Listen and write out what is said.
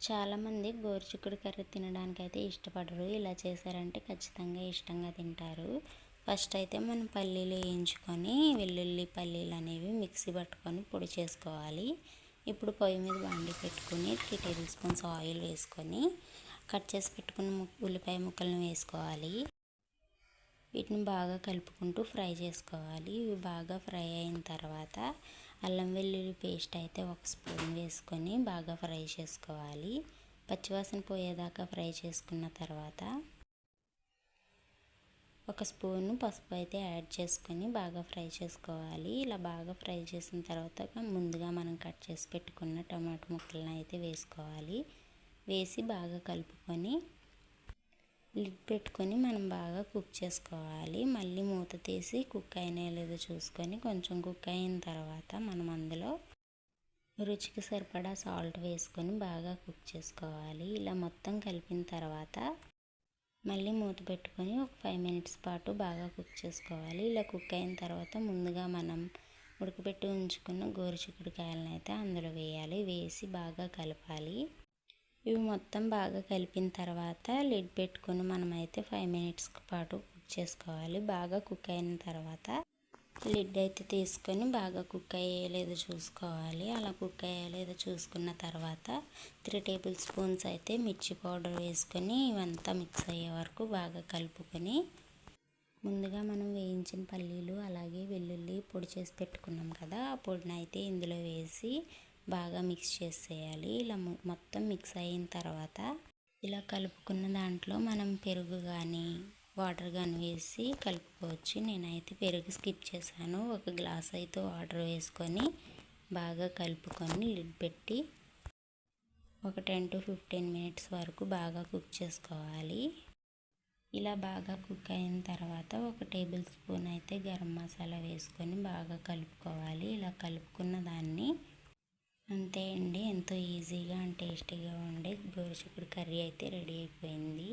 చాలామంది గోరుచిక్కుడు కర్రీ తినడానికి అయితే ఇష్టపడరు. ఇలా చేశారంటే ఖచ్చితంగా ఇష్టంగా తింటారు. ఫస్ట్ అయితే మనం పల్లీలు వేయించుకొని వెల్లుల్లి పల్లీలు అనేవి మిక్సీ పట్టుకొని పొడి చేసుకోవాలి. ఇప్పుడు పొయ్యి మీద బండి పెట్టుకొని త్రీ టేబుల్ స్పూన్స్ ఆయిల్ వేసుకొని కట్ చేసి పెట్టుకున్న ఉల్లిపాయ ముక్కలను వేసుకోవాలి. వీటిని బాగా కలుపుకుంటూ ఫ్రై చేసుకోవాలి. ఇవి బాగా ఫ్రై అయిన తర్వాత అల్లం వెల్లుల్లి పేస్ట్ అయితే ఒక స్పూన్ వేసుకొని బాగా ఫ్రై చేసుకోవాలి. పచ్చివాసన పోయేదాకా ఫ్రై చేసుకున్న తర్వాత ఒక స్పూను పసుపు అయితే యాడ్ చేసుకొని బాగా ఫ్రై చేసుకోవాలి. ఇలా బాగా ఫ్రై చేసిన తర్వాత ముందుగా మనం కట్ చేసి పెట్టుకున్న టమాటో ముక్కలను అయితే వేసుకోవాలి. వేసి బాగా కలుపుకొని లిడ్ పెట్టుకొని మనం బాగా కుక్ చేసుకోవాలి. మళ్ళీ మూత తీసి కుక్ అయినా లేదో చూసుకొని కొంచెం కుక్ అయిన తర్వాత మనం అందులో రుచికి సరిపడా సాల్ట్ వేసుకొని బాగా కుక్ చేసుకోవాలి. ఇలా మొత్తం కలిపిన తర్వాత మళ్ళీ మూత పెట్టుకొని ఒక ఫైవ్ మినిట్స్ పాటు బాగా కుక్ చేసుకోవాలి. ఇలా కుక్ అయిన తర్వాత ముందుగా మనం ఉడకబెట్టి ఉంచుకున్న గోరుచిక్కుడుకాయలను అయితే అందులో వేయాలి. వేసి బాగా కలపాలి. ఇవి మొత్తం బాగా కలిపిన తర్వాత లిడ్ పెట్టుకొని మనమైతే ఫైవ్ మినిట్స్ పాటు కుక్ చేసుకోవాలి. బాగా కుక్ అయిన తర్వాత లిడ్ అయితే తీసుకొని బాగా కుక్ అయ్యేలేదో చూసుకోవాలి. అలా కుక్ అయ్యేలేదో చూసుకున్న తర్వాత త్రీ టేబుల్ స్పూన్స్ అయితే మిర్చి పౌడర్ వేసుకొని ఇవంతా మిక్స్ అయ్యే వరకు బాగా కలుపుకొని ముందుగా మనం వేయించిన పల్లీలు అలాగే వెల్లుల్లి పొడి చేసి పెట్టుకున్నాం కదా ఆ పొడిని అయితే ఇందులో వేసి బాగా మిక్స్ చేసేయాలి. ఇలా మొత్తం మిక్స్ అయిన తర్వాత ఇలా కలుపుకున్న దాంట్లో మనం పెరుగు కానీ వాటర్ కానీ వేసి కలుపుకోవచ్చు. నేనైతే పెరుగు స్కిప్ చేశాను. ఒక గ్లాస్ అయితే వాటర్ వేసుకొని బాగా కలుపుకొని లిడ్ పెట్టి ఒక టెన్ టు ఫిఫ్టీన్ మినిట్స్ వరకు బాగా కుక్ చేసుకోవాలి. ఇలా బాగా కుక్ అయిన తర్వాత ఒక టేబుల్ స్పూన్ అయితే గరం మసాలా వేసుకొని బాగా కలుపుకోవాలి. ఇలా కలుపుకున్న దాన్ని అంతే అండి. ఎంతో ఈజీగా అండ్ టేస్టీగా ఉండే గోరుచిక్కుడు కర్రీ అయితే రెడీ అయిపోయింది.